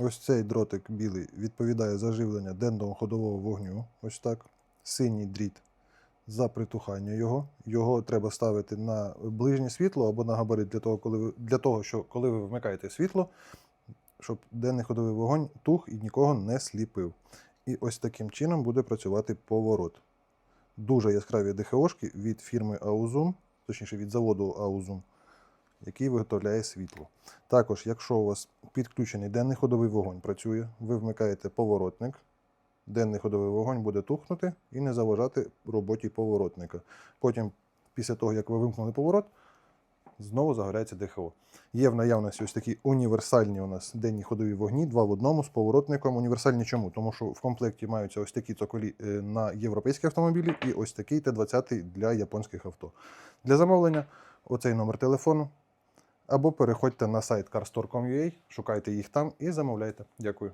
Ось цей дротик білий відповідає за живлення денного ходового вогню. Ось так. Синій дріт за притухання його. Його треба ставити на ближнє світло або на габарит для того, коли ви, для того, що коли ви вмикаєте світло, щоб денний ходовий вогонь тух і нікого не сліпив. І ось таким чином буде працювати поворот. Дуже яскраві ДХОшки від фірми Auzum, точніше від заводу Auzum, який виготовляє світло. Також, якщо у вас підключений денний ходовий вогонь працює, ви вмикаєте поворотник, денний ходовий вогонь буде тухнути і не заважати роботі поворотника. Потім, після того, як ви вимкнули поворот, знову загорається ДХО. Є в наявності ось такі універсальні у нас денні ходові вогні, два в одному з поворотником. Універсальні чому? Тому що в комплекті маються ось такі цоколі е, на європейські автомобілі і ось такий Т-20 для японських авто. Для замовлення оцей номер телефону. Або переходьте на сайт carstore.com.ua, шукайте їх там і замовляйте. Дякую.